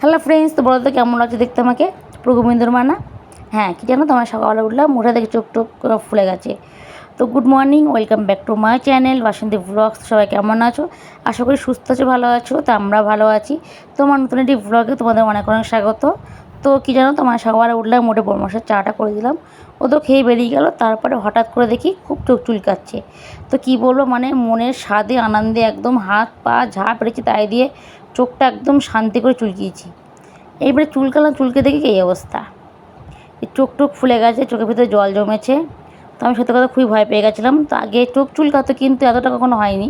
Hello friends তো বলো তো কেমন লাগছে দেখতে আমাকে? পুরো গোবিন্দর মানা হ্যাঁ কি জানো তোমার সকালবেলা উঠলাম মুঠে দেখে চোখ টোক ফুলে গেছে। তো good morning welcome back to my channel Basanti blogs সবাই কেমন আছো? আশা করি সুস্থ আছো, ভালো আছো, তো আমরা ভালো আছি। তোমার নতুন একটি ব্লগে তোমাদের অনেক অনেক স্বাগত। তো কি জানো তোমার সকালবেলা উঠলাম মোটে বরমাসের চাটা করে দিলাম। ও তো খেয়ে বেরিয়ে গেল, তারপরে হঠাৎ করে দেখি খুব চোখ চুলকাচ্ছে। তো কি বলব মানে মনের স্বাদে, আনন্দে একদম হাত পা ঝা পেরেছি তাই দিয়ে চোখটা একদম শান্তি করে চুলকিয়েছি। এইবারে চুলকালাম, চুলকে দেখি এই অবস্থা। চোখ টোক ফুলে গেছে, চোখের ভিতরে জল জমেছে। তো আমি সত্যি কথা খুবই ভয় পেয়ে গেছিলাম। তো আগে চোখ চুলকাতো কিন্তু এতটা কখনো হয়নি।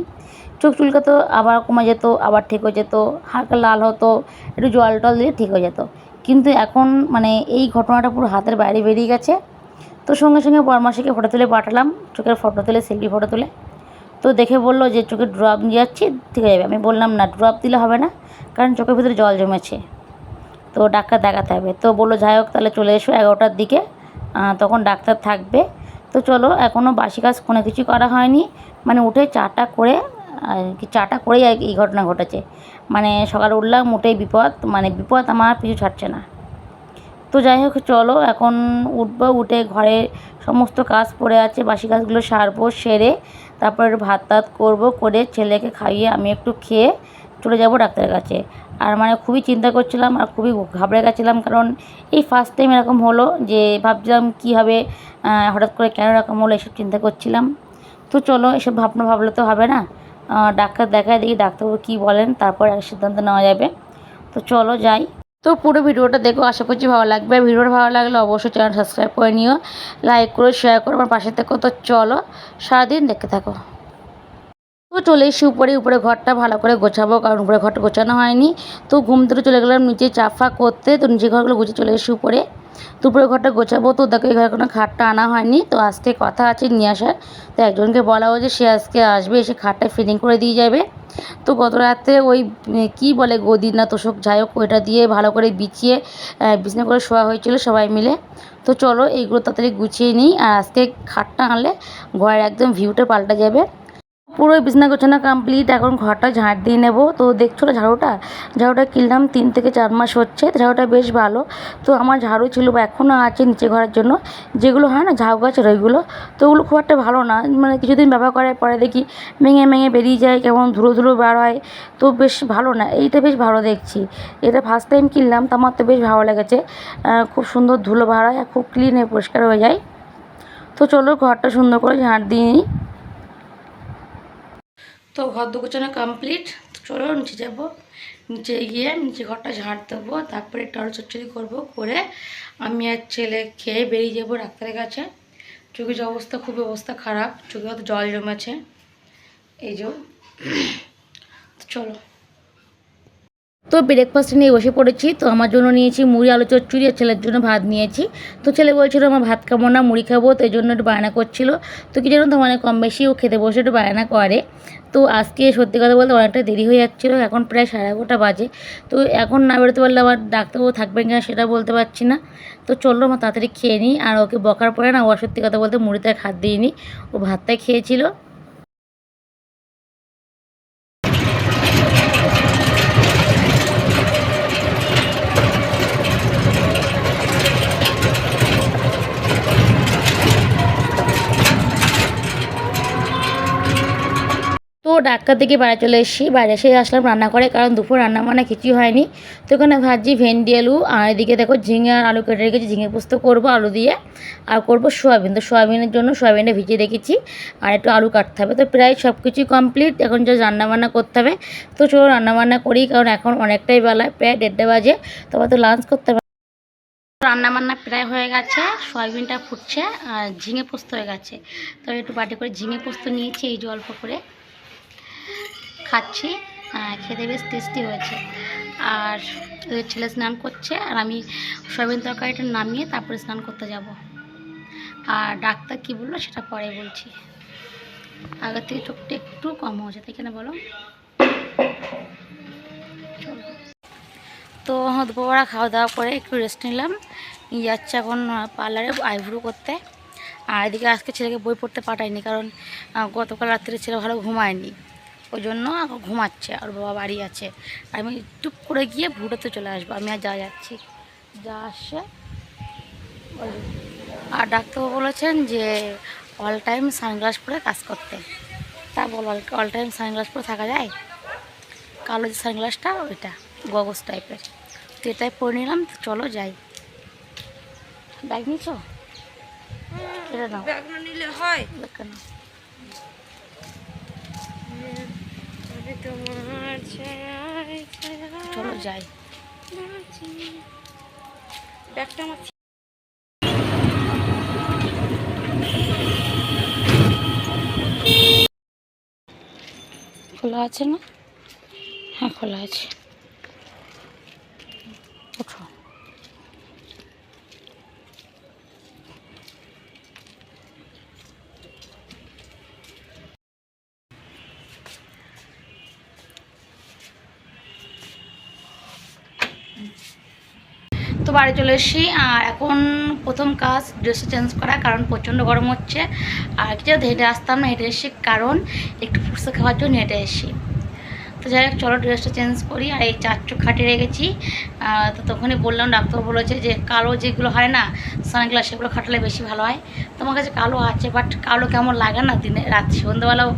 চোখ চুলকাতো, আবার কমে যেত, আবার ঠিক হয়ে যেত, হালকা লাল হতো, একটু জল টল দিয়ে ঠিক হয়ে যেত। কিন্তু এখন মানে এই ঘটনাটা পুরো হাতের বাইরে বেরিয়ে গেছে। তো সঙ্গে সঙ্গে বরমাসিকে ফটো তুলে পাঠালাম, চোখের ফটো তুলে সেলফি ফটো তুলে। তো দেখে বলল যে, চোখে ড্রপ নিয়ে যাচ্ছি, ঠিক হয়ে যাবে। আমি বললাম, না ড্রপ দিলে হবে না, কারণ চোখের ভিতরে জল জমেছে। তো ডাক্তার দেখাতে হবে। তো বলল, যাই হোক, তাহলে চলে এসো এগারোটার দিকে। তখন ডাক্তার থাকবে। তো চলো এখনও বাসি কাজ কোনো কিছু করা হয়নি। মানে উঠে চাটা করে, আর কি চাটা করেই এই ঘটনা ঘটেছে। মানে সকালে উঠলাম, উঠেই বিপদ মানে বিপদ আমার পিছু ছাড়ছে না। তো যাই হোক, চলো, এখন উঠবো, উঠে ঘরে সমস্ত কাজ পড়ে আছে, বাসি কাজগুলো সারবো, সেরে তারপর ভাত টাত করব, করে ছেলেকে খাইয়ে আমি একটু খেয়ে চলে যাব ডাক্তারের কাছে। আর মানে খুবই চিন্তা করছিলাম আর খুবই ঘাবড়ে গেছিলাম কারণ এই ফার্স্ট টাইম এরকম হলো যে ভাবছিলাম কী হবে হঠাৎ করে কেন এরকম হলো এসব চিন্তা করছিলাম। তো চলো এসব ভাবনা ভাবলে তো হবে না। ডাক্তার দেখায় দেখি ডাক্তারবাবু কী বলেন, তারপর এক সিদ্ধান্ত নেওয়া যাবে। তো চলো যাই। তো পুরো ভিডিওটা দেখো, আশা করছি ভালো লাগবে। ভিডিওটা ভালো লাগলে অবশ্যই চ্যানেল সাবস্ক্রাইব করে নিও লাইক করো শেয়ার করো, আমার পাশে থেকো। তো চলো সারাদিন দেখতে থাকো। তো চলে এসে উপরে উপরে ঘরটা ভালো করে গোছাবো, কারণ উপরে ঘরটা গোছানো হয়নি। তো ঘুম থেকে চলে গেলাম, নিচে চাফা করতে, তো নিচে ঘরগুলো গুছিয়ে চলে এসে উপরে। তো উপরে ঘরটা গোছাবো, তো দেখো এই ঘরে কোনো খাটটা আনা হয়নি, তো আজকে কথা আছে নিয়ে আসার। তো একজনকে বলা হয়েছে সে আজকে আসবে, এসে খাটটা ফিটিং করে দিয়ে যাবে। তো গত রাত্রে ওই কি বলে গদি না তোষক, যাই হোক, ওইটা দিয়ে ভালো করে বিছিয়ে বিছনা করে শোয়া হয়েছিল সবাই মিলে। তো চলো, এইগুলো তাড়াতাড়ি গুছিয়ে নিই, আর আজকে খাটটা আনলে ঘরের একদম ভিউটা পাল্টা যাবে। পুরো বিছনা গোছানো কমপ্লিট এখন ঘরটা ঝাঁট দিয়ে নেব। তো দেখছ না ঝাড়ুটা? ঝাড়ুটা কিনলাম, তিন থেকে চার মাস হচ্ছে। ঝাড়ুটা বেশ ভালো। তো আমার ঝাড়ু ছিল বা এখনও আছে নিচে ঘরের জন্য। যেগুলো হয় না, ঝাউ গাছের ওইগুলো তো ওগুলো খুব একটা ভালো না। মানে কিছুদিন ব্যবহার করার পরে দেখি ভেঙে ভেঙে বেরিয়ে যায়, কেমন ধুলো ধুলো বার হয়। তো বেশ ভালো না, এইটা বেশ ভালো দেখছি। এটা ফার্স্ট টাইম কিনলাম, তো আমার তো বেশ ভালো লেগেছে। খুব সুন্দর ধুলো বার হয় আর খুব ক্লিন হয়ে পরিষ্কার হয়ে যায়। তো চলো ঘরটা সুন্দর করে ঝাঁট দিয়ে নিই। তো ঘর দুগোছানো কমপ্লিট চলো নিচে যাব। নিচে গিয়ে নিচে ঘরটা ঝাঁট দেবো। তারপরে টাড়ো চচ্চড়ি করব করে আমি আর ছেলে খেয়ে বেরিয়ে যাব ডাক্তারের কাছে। চোখের যে অবস্থা, খুব অবস্থা খারাপ। চোখে হয়তো জল জমেছে। এই যে। চলো। তো ব্রেকফাস্ট নিয়ে বসে পড়েছি, তো আমার জন্য নিয়েছি মুড়ি, আলু চচ্চড়ি আর ছেলের জন্য ভাত নিয়েছি। তো ছেলে বলছিল, আমার ভাত খাব না, মুড়ি খাব। তো এই জন্য একটু বায়না করছিল। তো কি জানো তো মানে কম বেশি ও খেতে বসে একটু বায়না করে। তো আজকে সত্যি কথা বলতে অনেকটা দেরি হয়ে যাচ্ছিল, এখন প্রায় সাড়ে এগারোটা বাজে। তো এখন না বেরোতে পারলে আবার ডাক্তারবাবু থাকবেন কিনা সেটা বলতে পারছি না। তো চলল আমার তাড়াতাড়ি খেয়ে নিই। আর ওকে বকার পরে না, ও সত্যি কথা বলতে মুড়িতে খাত দিইনি। ও ভাতটাই খেয়েছিল। ডাক্তার থেকে বাইরে চলে এসেছি। বাইরে এসে আসলাম রান্না করে, কারণ দুপুর রান্না বান্না কিছুই হয়নি। তো ওখানে ভাজি ভেন্ডি, আলু, আর এদিকে দেখো ঝিঙে আর আলু কেটে রেখেছি। ঝিঙে পোস্ত করব, আলু দিয়ে, আর করব সোয়াবিন। তো সোয়াবিনের জন্য সোয়াবিনটা ভিজিয়ে রেখেছি, আর একটু আলু কাটতে হবে। তো প্রায় সব কিছুই কমপ্লিট এখন যা রান্না বান্না করতে হবে। তো চলো রান্না বান্না করি, কারণ এখন অনেকটাই বেলা, প্রায় দেড়টা বাজে। তবে তো লাঞ্চ করতে হবে। রান্না বান্না প্রায় হয়ে গেছে, সয়াবিনটা ফুটছে, আর ঝিঙে পোস্ত হয়ে গেছে। তো একটু বাটি করে ঝিঙে পোস্ত নিয়েছি, এই যে অল্প করে। খাচ্ছি। খেতে বেশ টেস্টি হয়েছে। আর ওদের ছেলে স্নান করছে, আর আমি সয়াবিন তরকারিটা নামিয়ে তারপরে স্নান করতে যাব। আর ডাক্তার কি বলল সেটা পরে বলছি। আগের থেকে চোখটা একটু কম হয়েছে, তাই কেন বলো। তো দুপুরবেলা খাওয়া দাওয়া করে একটু রেস্ট নিলাম। যাচ্ছে এখন পার্লারে আইব্রো করতে। আর এদিকে আজকে ছেলেকে বই পড়তে পাঠাইনি, কারণ গতকাল রাত্রে ছেলে ভালো ঘুমায়নি। ওই জন্য ঘুমাচ্ছে আর বাবা বাড়ি আছে। আমি টুপ করে গিয়ে ভুটোতে চলে আসব আমি আর যা যাচ্ছি। যা আসে ওই। আর ডাক্তারবাবু বলেছেন যে অল টাইম সানগ্লাস পরে কাজ করতে। তা বল অল টাইম সানগ্লাস পরে থাকা যায়? কালো যে সানগ্লাসটা ওইটা গগস টাইপের তো এটাই পরে নিলাম তো চলো যাই। ব্যাগ নিচ্ছ এটা নাও। ব্যাগ না নিলে হয়। ব্যাগটা চলো যাই। নাচি। ব্যাগটা আমার খোলা আছে না? হ্যাঁ খোলা আছে। বাড়ি চলে এসেছি। আর এখন প্রথম কাজ ড্রেসটা চেঞ্জ করা, কারণ প্রচণ্ড গরম হচ্ছে। আর কিছু হেঁটে আসতাম না, হেঁটে এসেছি কারণ একটু ফুসে খাওয়ার জন্য হেঁটে এসেছি। তো যাই হোক, চলো ড্রেসটা চেঞ্জ করি। আর এই চার চোখ খাটিয়ে রেখেছি। তো তখনই বললাম, ডাক্তার বলেছে যে কালো যেগুলো হয় না, সানগ্লাস সেগুলো খাটালে বেশি ভালো হয়। তোমার কাছে কালো আছে বাট কালো কেমন লাগে না দিনে, রাত্রি সন্ধ্যাবেলাও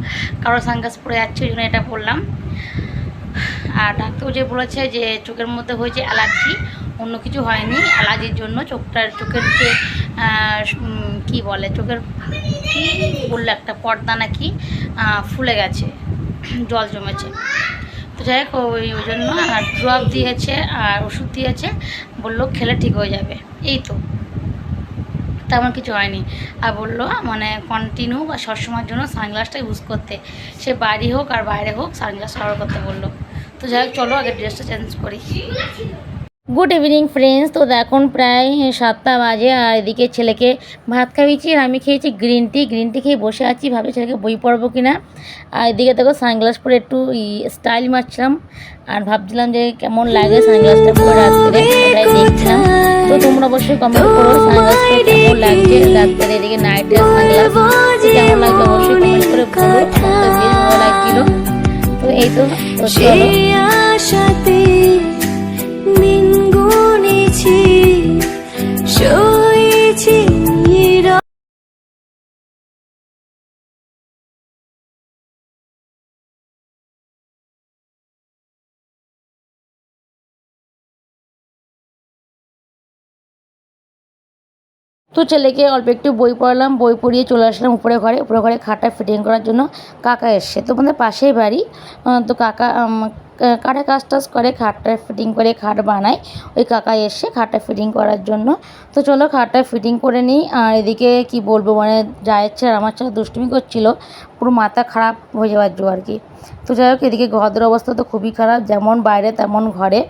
কালো সানগ্লাস পরে যাচ্ছে, ওই জন্য এটা বললাম। আর ডাক্তার যে বলেছে যে চোখের মধ্যে হয়েছে অ্যালার্জি, অন্য কিছু হয়নি। অ্যালার্জির জন্য চোখটার, চোখের যে কি বলে, চোখের কি বলল একটা পর্দা নাকি ফুলে গেছে, জল জমেছে। তো যাই হোক, ওই ওই জন্য ড্রপ দিয়েছে আর ওষুধ দিয়েছে, বলল খেলে ঠিক হয়ে যাবে। এই তো। তেমন কিছু হয়নি। আর বলল মানে কন্টিনিউ বা সবসময়ের জন্য সানগ্লাসটা ইউজ করতে। সে বাড়ি হোক আর বাইরে হোক সানগ্লাস ব্যবহার করতে বলল। তো যাই হোক, চলো আগে ড্রেসটা চেঞ্জ করি। গুড ইভিনিং ফ্রেন্ডস তো এখন প্রায় সাতটা বাজে আর এদিকে ছেলেকে ভাত খাইয়েছি আর আমি খেয়েছি গ্রিন টি গ্রিন টি খেয়ে বসে আছি ভাবে ছেলেকে বই পড়ব কি না আর এদিকে দেখো সানগ্লাস পরে একটু স্টাইল মারছিলাম আর ভাবছিলাম যে কেমন লাগে সানগ্লাসটা পরে রাত্রে। তো তোমরা অবশ্যই কমেন্ট করো সানগ্লাসটা কেমন লাগছে রাত্রে। এদিকে নাইট সানগ্লাস কেমন লাগছে অবশ্যই কমেন্ট করে বলো। ভালো লাগছিল। তো এই তো তো ছেলেকে অল্প একটু বই পড়ালাম, বই পড়িয়ে চলে আসলাম উপরে ঘরে। উপরে ঘরে খাটটা ফিটিং করার জন্য কাকা এসছে। তো আমাদের পাশেই বাড়ি। তো কাকা কারা কাজ টাজ করে, খাটটা ফিটিং করে খাট বানায়। ওই কাকা এসে খাটটা ফিটিং করার জন্য। তো চলো খাটটা ফিটিং করে নিই। আর এদিকে কি বলব মানে যা ইচ্ছে আর আমার সাথে দুষ্টুমি করছিল, পুরো মাথা খারাপ হয়ে যাওয়ার জো আর কি। তো যাই হোক, এদিকে ঘরের অবস্থা তো খুবই খারাপ, যেমন বাইরে তেমন ঘরে।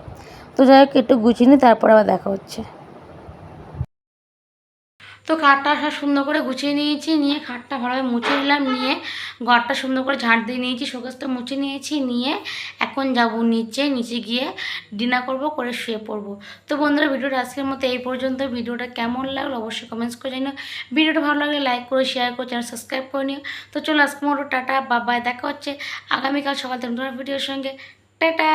তো যাই হোক, একটু গুছিয়ে নিই, তারপরে আবার দেখা হচ্ছে। তো খাটটা সুন্দর করে গুছিয়ে নিয়েছি, নিয়ে খাটটা ভালোভাবে মুছে নিলাম, নিয়ে ঘরটা সুন্দর করে ঝাঁট দিয়ে নিয়েছি, শোকেসটা মুছে নিয়েছি, নিয়ে এখন যাব নিচে নিচে গিয়ে ডিনার করব, করে শুয়ে পড়ব। তো বন্ধুরা, ভিডিওটা আজকের মতো এই পর্যন্ত। ভিডিওটা কেমন লাগল অবশ্যই কমেন্টস করে জানিও। ভিডিওটা ভালো লাগলে লাইক করে শেয়ার করে চ্যানেল সাবস্ক্রাইব করে নিও। তো চলো আজকে মোটো টাটা বাবাই দেখা হচ্ছে। আগামীকাল সকাল থেকে ভিডিওর সঙ্গে। টাটা!